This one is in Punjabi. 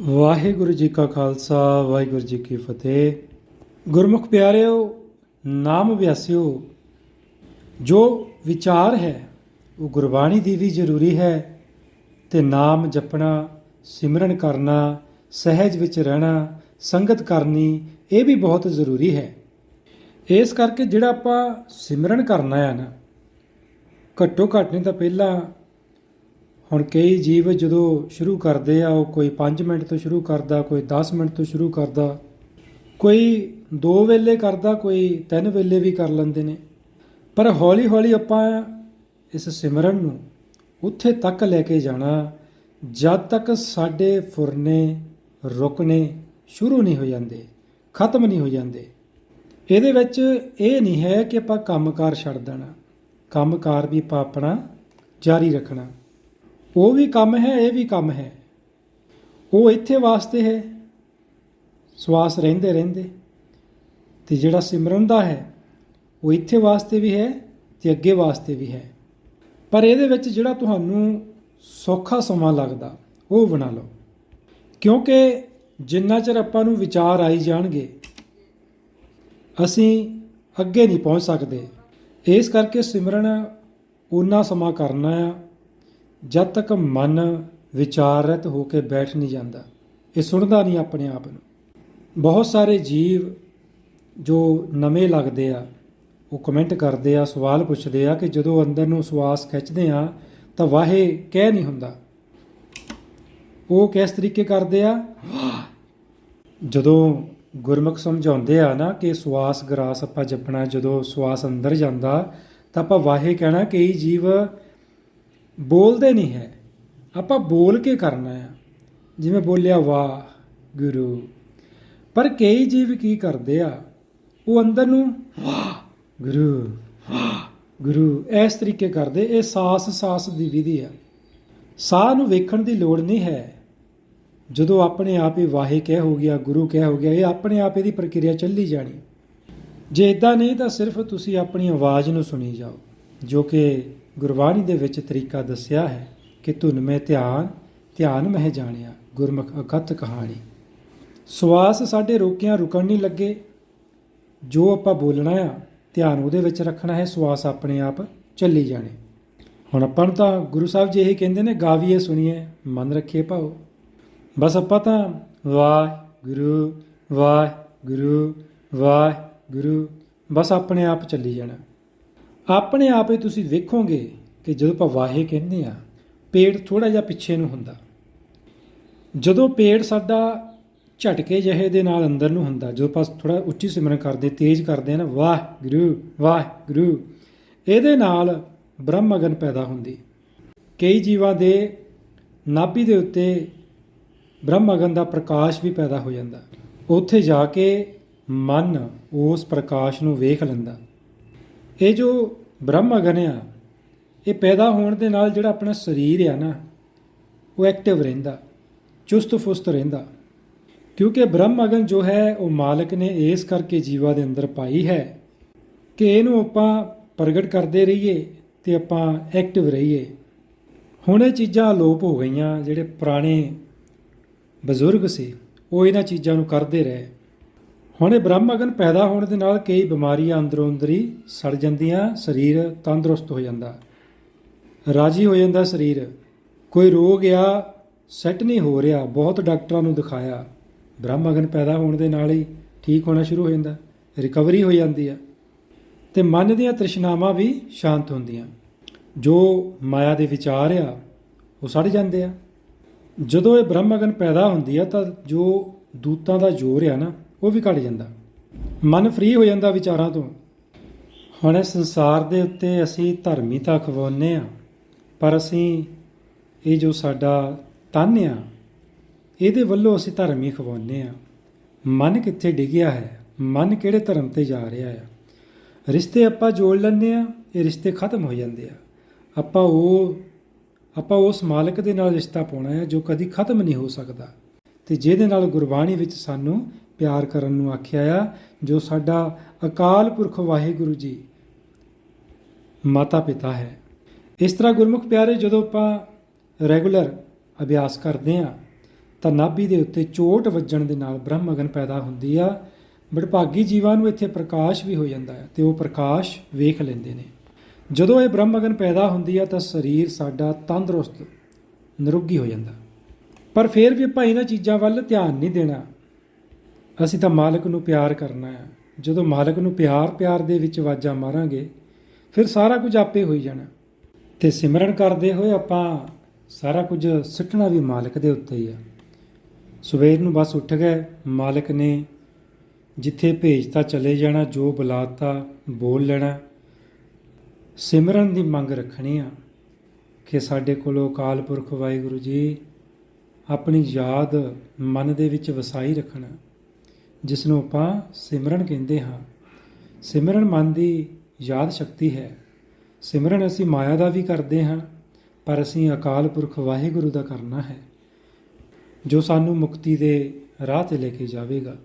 ਵਾਹਿਗੁਰੂ ਜੀ ਕਾ ਖਾਲਸਾ, ਵਾਹਿਗੁਰੂ ਜੀ ਕੀ ਫਤਿਹ। ਗੁਰਮੁਖ ਪਿਆਰਿਓ, ਨਾਮ ਵਿਆਸਿਓ ਜੋ ਵਿਚਾਰ ਹੈ, ਉਹ ਗੁਰਬਾਣੀ ਦੀ ਵੀ ਜ਼ਰੂਰੀ ਹੈ, ਤੇ ਨਾਮ ਜਪਣਾ, ਸਿਮਰਨ ਕਰਨਾ, ਸਹਿਜ ਵਿੱਚ ਰਹਿਣਾ, ਸੰਗਤ ਕਰਨੀ, ਇਹ ਵੀ ਬਹੁਤ ਜ਼ਰੂਰੀ ਹੈ। ਇਸ ਕਰਕੇ ਜਿਹੜਾ ਆਪਾਂ ਸਿਮਰਨ ਕਰਨਾ ਹੈ ਨਾ, ਘੱਟੋ ਘੱਟ ਨਹੀਂ ਤਾਂ ਪਹਿਲਾਂ ਹੁਣ ਕਈ ਜੀਵ ਜਦੋਂ ਸ਼ੁਰੂ ਕਰਦੇ ਆ, ਉਹ ਕੋਈ 5 ਮਿੰਟ ਤੋਂ ਸ਼ੁਰੂ ਕਰਦਾ, ਕੋਈ 10 ਮਿੰਟ ਤੋਂ ਸ਼ੁਰੂ ਕਰਦਾ, ਕੋਈ ਦੋ ਵੇਲੇ ਕਰਦਾ, ਕੋਈ ਤਿੰਨ ਵੇਲੇ ਵੀ ਕਰ ਲੈਂਦੇ ਨੇ। ਪਰ ਹੌਲੀ ਹੌਲੀ ਆਪਾਂ ਇਸ ਸਿਮਰਨ ਨੂੰ ਉੱਥੇ ਤੱਕ ਲੈ ਕੇ ਜਾਣਾ, ਜਦ ਤੱਕ ਸਾਡੇ ਫੁਰਨੇ ਰੁਕਨੇ ਸ਼ੁਰੂ ਨਹੀਂ ਹੋ ਜਾਂਦੇ, ਖਤਮ ਨਹੀਂ ਹੋ ਜਾਂਦੇ। ਇਹਦੇ ਵਿੱਚ ਇਹ ਨਹੀਂ ਹੈ ਕਿ ਆਪਾਂ ਕੰਮਕਾਰ ਛੱਡ ਦੇਣਾ, ਕੰਮਕਾਰ ਵੀ ਆਪਾਂ ਆਪਣਾ ਜਾਰੀ ਰੱਖਣਾ। ਉਹ ਵੀ ਕੰਮ ਹੈ, ਇਹ ਵੀ ਕੰਮ ਹੈ। ਉਹ ਇੱਥੇ ਵਾਸਤੇ ਹੈ। ਸਵਾਸ ਰਹਿੰਦੇ ਰਹਿੰਦੇ। ਤੇ ਜਿਹੜਾ ਸਿਮਰਨ ਦਾ ਹੈ, ਉਹ ਇੱਥੇ ਵਾਸਤੇ ਵੀ ਹੈ ਤੇ ਅੱਗੇ ਵਾਸਤੇ ਵੀ ਹੈ। ਪਰ ਇਹਦੇ ਵਿੱਚ ਜਿਹੜਾ ਤੁਹਾਨੂੰ ਸੌਖਾ ਸਮਾਂ ਲੱਗਦਾ, ਉਹ ਬਣਾ ਲਓ। ਕਿਉਂਕਿ ਜਿੰਨਾ ਚਿਰ ਆਪਾਂ ਨੂੰ ਵਿਚਾਰ ਆਈ ਜਾਣਗੇ, ਅਸੀਂ ਅੱਗੇ ਨਹੀਂ ਪਹੁੰਚ ਸਕਦੇ। ਇਸ ਕਰਕੇ ਸਿਮਰਨ ਉਨਾ ਸਮਾਂ ਕਰਨਾ ਆ ਜਦ ਤੱਕ ਮਨ ਵਿਚਾਰਤ ਹੋ ਕੇ ਬੈਠ ਨਹੀਂ ਜਾਂਦਾ, ਇਹ ਸੁਣਦਾ ਨਹੀਂ ਆਪਣੇ ਆਪ ਨੂੰ। ਬਹੁਤ ਸਾਰੇ ਜੀਵ ਜੋ ਨਵੇਂ ਲੱਗਦੇ ਆ, ਉਹ ਕਮੈਂਟ ਕਰਦੇ ਆ, ਸਵਾਲ ਪੁੱਛਦੇ ਆ ਕਿ ਜਦੋਂ ਅੰਦਰ ਨੂੰ ਸਵਾਸ ਖਿੱਚਦੇ ਆ, ਤਾਂ ਵਾਹੇ ਕਹਿ ਨਹੀਂ ਹੁੰਦਾ। ਉਹ ਕਿਸ ਤਰੀਕੇ ਕਰਦੇ ਆ? ਜਦੋਂ ਗੁਰਮੁਖ ਸਮਝਾਉਂਦੇ ਆ ਨਾ ਕਿ ਸਵਾਸ ਗਰਾਸ ਆਪਾਂ ਜਪਣਾ, ਜਦੋਂ ਸਵਾਸ ਅੰਦਰ ਜਾਂਦਾ, ਤਾਂ ਆਪਾਂ ਵਾਹੇ ਕਹਿਣਾ ਕਈ ਜੀਵ ਬੋਲਦੇ ਨਹੀਂ ਹੈ। ਆਪਾਂ ਬੋਲ ਕੇ ਕਰਨਾ ਆ ਜਿਵੇਂ ਬੋਲਿਆ, ਵਾਹ, ਗੁਰੂ। ਪਰ ਕਈ ਜੀਵ ਕੀ ਕਰਦੇ ਆ? ਉਹ ਅੰਦਰ ਨੂੰ, ਵਾਹ, ਗੁਰੂ ਵਾਹ, ਗੁਰੂ। ਇਸ ਤਰੀਕੇ ਕਰਦੇ। ਇਹ ਸਾਸ ਸਾਸ ਦੀ ਵਿਧੀ ਆ। ਸਾਹ ਨੂੰ ਵੇਖਣ ਦੀ ਲੋੜ ਨਹੀਂ ਹੈ। ਜਦੋਂ ਆਪਣੇ ਆਪ ਹੀ ਵਾਹੇ ਕਹਿ ਹੋ ਗਿਆ, ਗੁਰੂ ਕਹਿ ਹੋ ਗਿਆ, ਇਹ ਆਪਣੇ ਆਪ ਇਹਦੀ ਪ੍ਰਕਿਰਿਆ ਚੱਲੀ ਜਾਣੀ। ਜੇ ਇਦਾਂ ਨਹੀਂ ਤਾਂ ਸਿਰਫ ਤੁਸੀਂ ਆਪਣੀ ਆਵਾਜ਼ ਨੂੰ ਸੁਣੀ ਜਾਓ, ਜੋ ਕਿ ਗੁਰਬਾਣੀ ਦੇ ਵਿੱਚ ਤਰੀਕਾ ਦੱਸਿਆ ਹੈ ਕਿ ਧੁਨ ਮੈਂ ਧਿਆਨ ਧਿਆਨ ਮਹਿ ਜਾਣਿਆ, ਗੁਰਮੁਖ ਅਕਥ ਕਹਾਣੀ। ਸਵਾਸ ਸਾਡੇ ਰੋਕਿਆਂ ਰੁਕਣ ਨਹੀਂ ਲੱਗੇ। ਜੋ ਆਪਾਂ ਬੋਲਣਾ ਆ, ਧਿਆਨ ਉਹਦੇ ਵਿੱਚ ਰੱਖਣਾ ਹੈ, ਸਵਾਸ ਆਪਣੇ ਆਪ ਚੱਲੀ ਜਾਣੇ। ਹੁਣ ਆਪਾਂ ਨੂੰ ਤਾਂ ਗੁਰੂ ਸਾਹਿਬ ਜੀ ਇਹ ਕਹਿੰਦੇ ਨੇ, ਗਾਵੀਏ, ਸੁਣੀਏ, ਮਨ ਰੱਖੀਏ ਭਾਓ। ਬਸ ਆਪਾਂ ਤਾਂ ਵਾਹ ਗੁਰੂ ਵਾਹ ਗੁਰੂ ਵਾਹ ਗੁਰੂ ਬਸ ਆਪਣੇ ਆਪ ਚੱਲੀ ਜਾਣਾ। ਆਪਣੇ ਆਪ ਹੀ ਤੁਸੀਂ ਵੇਖੋਗੇ ਕਿ ਜਦੋਂ ਆਪਾਂ ਵਾਹੇ ਕਹਿੰਦੇ ਆ ਪੇੜ ਥੋੜਾ ਜਿਹਾ ਪਿੱਛੇ ਨੂੰ ਹੁੰਦਾ। ਜਦੋਂ ਪੇੜ ਸਾਡਾ ਝਟਕੇ ਜਿਹੇ ਦੇ ਨਾਲ ਅੰਦਰ ਨੂੰ ਹੁੰਦਾ, ਜਦੋਂ ਆਪਾਂ ਥੋੜਾ ਉੱਚੀ ਸਿਮਰਨ ਕਰਦੇ, ਤੇਜ਼ ਕਰਦੇ ਆ ਨਾ, ਵਾਹ ਗੁਰੂ ਵਾਹ ਗੁਰੂ, ਇਹਦੇ ਨਾਲ ਬ੍ਰਹਮ ਅਗਨ ਪੈਦਾ ਹੁੰਦੀ। ਕਈ ਜੀਵਾਂ ਦੇ ਨਾਭੀ ਦੇ ਉੱਤੇ ਬ੍ਰਹਮ ਅਗਨ ਦਾ ਪ੍ਰਕਾਸ਼ ਵੀ ਪੈਦਾ ਹੋ ਜਾਂਦਾ। ਉੱਥੇ ਜਾ ਕੇ ਮਨ ਉਸ ਪ੍ਰਕਾਸ਼ ਨੂੰ ਵੇਖ ਲੈਂਦਾ। ਇਹ ਜੋ ਬ੍ਰਹਮ ਅਗਨ ਆ, ਇਹ ਪੈਦਾ ਹੋਣ ਦੇ ਨਾਲ ਜਿਹੜਾ ਆਪਣਾ ਸਰੀਰ ਆ ਨਾ, ਉਹ ਐਕਟਿਵ ਰਹਿੰਦਾ, ਚੁਸਤ ਫੁਸਤ ਰਹਿੰਦਾ। ਕਿਉਂਕਿ ਬ੍ਰਹਮ ਅਗਨ ਜੋ ਹੈ, ਉਹ ਮਾਲਕ ਨੇ ਇਸ ਕਰਕੇ ਜੀਵਾ ਦੇ ਅੰਦਰ ਪਾਈ ਹੈ ਕਿ ਇਹਨੂੰ ਆਪਾਂ ਪ੍ਰਗਟ ਕਰਦੇ ਰਹੀਏ ਤੇ ਆਪਾਂ ਐਕਟਿਵ ਰਹੀਏ। ਹੁਣ ਇਹ ਚੀਜ਼ਾਂ ਅਲੋਪ ਹੋ ਗਈਆਂ, ਜਿਹੜੇ ਪੁਰਾਣੇ ਬਜ਼ੁਰਗ ਸੀ, ਉਹ ਇਹਨਾਂ ਚੀਜ਼ਾਂ ਨੂੰ ਕਰਦੇ ਰਹੇ। ਹੁਣ ਇਹ ਬ੍ਰਹਮ ਅਗਨ ਪੈਦਾ ਹੋਣ ਦੇ ਨਾਲ ਕਈ ਬਿਮਾਰੀਆਂ ਅੰਦਰੋਂ ਅੰਦਰੀ ਸੜ ਜਾਂਦੀਆਂ, ਸਰੀਰ ਤੰਦਰੁਸਤ ਹੋ ਜਾਂਦਾ। ਰਾਜੀ ਹੋ ਜਾਂਦਾ ਸਰੀਰ। ਕੋਈ ਰੋਗ ਆ, ਸੈੱਟ ਨਹੀਂ ਹੋ ਰਿਹਾ, ਬਹੁਤ ਡਾਕਟਰਾਂ ਨੂੰ ਦਿਖਾਇਆ। ਬ੍ਰਹਮ ਅਗਨ ਪੈਦਾ ਹੋਣ ਦੇ ਨਾਲ ਹੀ ਠੀਕ ਹੋਣਾ ਸ਼ੁਰੂ ਹੋ ਜਾਂਦਾ, ਰਿਕਵਰੀ ਹੋ ਜਾਂਦੀ ਆ। ਤੇ ਮਨ ਦੀਆਂ ਤ੍ਰਿਸ਼ਨਾਵਾਂ ਵੀ ਸ਼ਾਂਤ ਹੁੰਦੀਆਂ। ਜੋ ਮਾਇਆ ਦੇ ਵਿਚਾਰ ਆ, ਉਹ ਸੜ ਜਾਂਦੇ ਆ। ਜਦੋਂ ਇਹ ਬ੍ਰਹਮ ਅਗਨ ਪੈਦਾ ਹੁੰਦੀ ਆ, ਤਾਂ ਜੋ ਦੂਤਾਂ ਦਾ ਜ਼ੋਰ ਆ ਨਾ ਉਹ ਵੀ ਘਟ ਜਾਂਦਾ। ਮਨ ਫ੍ਰੀ ਹੋ ਜਾਂਦਾ ਵਿਚਾਰਾਂ ਤੋਂ। ਹੁਣ ਇਸ ਸੰਸਾਰ ਦੇ ਉੱਤੇ ਅਸੀਂ ਧਰਮੀ ਤਾਂ ਖਵਾਉਨੇ ਆ ਪਰ ਅਸੀਂ ਇਹ ਜੋ ਸਾਡਾ ਤਨ ਆ, ਇਹਦੇ ਵੱਲੋਂ ਅਸੀਂ ਧਰਮੀ ਖਵਾਉਨੇ ਆ ਮਨ ਕਿੱਥੇ ਡਿੱਗਿਆ ਹੈ, ਮਨ ਕਿਹੜੇ ਧਰਮ ਤੇ ਜਾ ਰਿਹਾ ਆ ਰਿਸ਼ਤੇ ਆਪਾਂ ਜੋੜ ਲੈਂਦੇ ਆ ਇਹ ਰਿਸ਼ਤੇ ਖਤਮ ਹੋ ਜਾਂਦੇ ਆ। ਆਪਾਂ ਉਹ, ਆਪਾਂ ਉਸ ਮਾਲਕ ਦੇ ਨਾਲ ਰਿਸ਼ਤਾ ਪਾਉਣਾ ਹੈ ਜੋ ਕਦੀ ਖਤਮ ਨਹੀਂ ਹੋ ਸਕਦਾ। ਤੇ ਜਿਹਦੇ ਨਾਲ ਗੁਰਬਾਣੀ ਵਿੱਚ ਸਾਨੂੰ ਪਿਆਰ ਕਰਨ ਨੂੰ ਆਖਿਆ ਆ, ਜੋ ਸਾਡਾ ਅਕਾਲ ਪੁਰਖ ਵਾਹਿਗੁਰੂ ਜੀ ਮਾਤਾ ਪਿਤਾ ਹੈ। ਇਸ ਤਰ੍ਹਾਂ ਗੁਰਮੁਖ ਪਿਆਰੇ, ਜਦੋਂ ਆਪਾਂ ਰੈਗੂਲਰ ਅਭਿਆਸ ਕਰਦੇ ਆ ਤਾਂ ਨਾਭੀ ਦੇ ਉੱਤੇ ਚੋਟ ਵੱਜਣ ਦੇ ਨਾਲ ਬ੍ਰਹਮ ਅਗਨ ਪੈਦਾ ਹੁੰਦੀ ਆ। ਬੜਭਾਗੀ ਜੀਵਾਂ ਨੂੰ ਇੱਥੇ ਪ੍ਰਕਾਸ਼ ਵੀ ਹੋ ਜਾਂਦਾ ਹੈ ਤੇ ਉਹ ਪ੍ਰਕਾਸ਼ ਵੇਖ ਲੈਂਦੇ ਨੇ। ਜਦੋਂ ਇਹ ਬ੍ਰਹਮ ਅਗਨ ਪੈਦਾ ਹੁੰਦੀ ਆ, ਤਾਂ ਸਰੀਰ ਸਾਡਾ ਤੰਦਰੁਸਤ, ਨਿਰੋਗੀ ਹੋ ਜਾਂਦਾ। ਪਰ ਫਿਰ ਵੀ ਆਪਾਂ ਇਹਨਾਂ ਚੀਜ਼ਾਂ ਵੱਲ ਧਿਆਨ ਨਹੀਂ ਦੇਣਾ। ਅਸੀਂ ਤਾਂ ਮਾਲਕ ਨੂੰ ਪਿਆਰ ਕਰਨਾ ਹੈ। ਜਦੋਂ ਮਾਲਕ ਨੂੰ ਪਿਆਰ ਪਿਆਰ ਦੇ ਵਿੱਚ ਆਵਾਜ਼ਾਂ ਮਾਰਾਂਗੇ, ਫਿਰ ਸਾਰਾ ਕੁਝ ਆਪੇ ਹੋਈ ਜਾਣਾ। ਤੇ ਸਿਮਰਨ ਕਰਦੇ ਹੋਏ ਆਪਾਂ ਸਾਰਾ ਕੁਝ ਸਿੱਟਣਾ ਵੀ ਮਾਲਕ ਦੇ ਉੱਤੇ ਹੀ ਆ। ਸਵੇਰ ਨੂੰ ਬਸ ਉੱਠ ਗਏ, ਮਾਲਕ ਨੇ ਜਿੱਥੇ ਭੇਜਤਾ ਚਲੇ ਜਾਣਾ, ਜੋ ਬੁਲਾਤਾ, ਬੋਲ ਲੈਣਾ। ਸਿਮਰਨ ਦੀ ਮੰਗ ਰੱਖਣੀ ਆ ਕਿ ਸਾਡੇ ਕੋਲੋਂ ਅਕਾਲ ਪੁਰਖ ਵਾਹਿਗੁਰੂ ਜੀ ਆਪਣੀ ਯਾਦ ਮਨ ਦੇ ਵਿੱਚ ਵਸਾਈ ਰੱਖਣਾ। ਜਿਸ ਨੂੰ ਆਪਾਂ ਸਿਮਰਨ ਕਹਿੰਦੇ ਹਾਂ। ਸਿਮਰਨ ਮਨ ਦੀ ਯਾਦ ਸ਼ਕਤੀ ਹੈ। ਸਿਮਰਨ ਅਸੀਂ ਮਾਇਆ ਦਾ ਵੀ ਕਰਦੇ ਹਾਂ, ਪਰ ਅਸੀਂ ਅਕਾਲ ਪੁਰਖ ਵਾਹਿਗੁਰੂ ਦਾ ਕਰਨਾ ਹੈ, ਜੋ ਸਾਨੂੰ ਮੁਕਤੀ ਦੇ ਰਾਹ ਤੇ ਲੈ ਕੇ ਜਾਵੇਗਾ।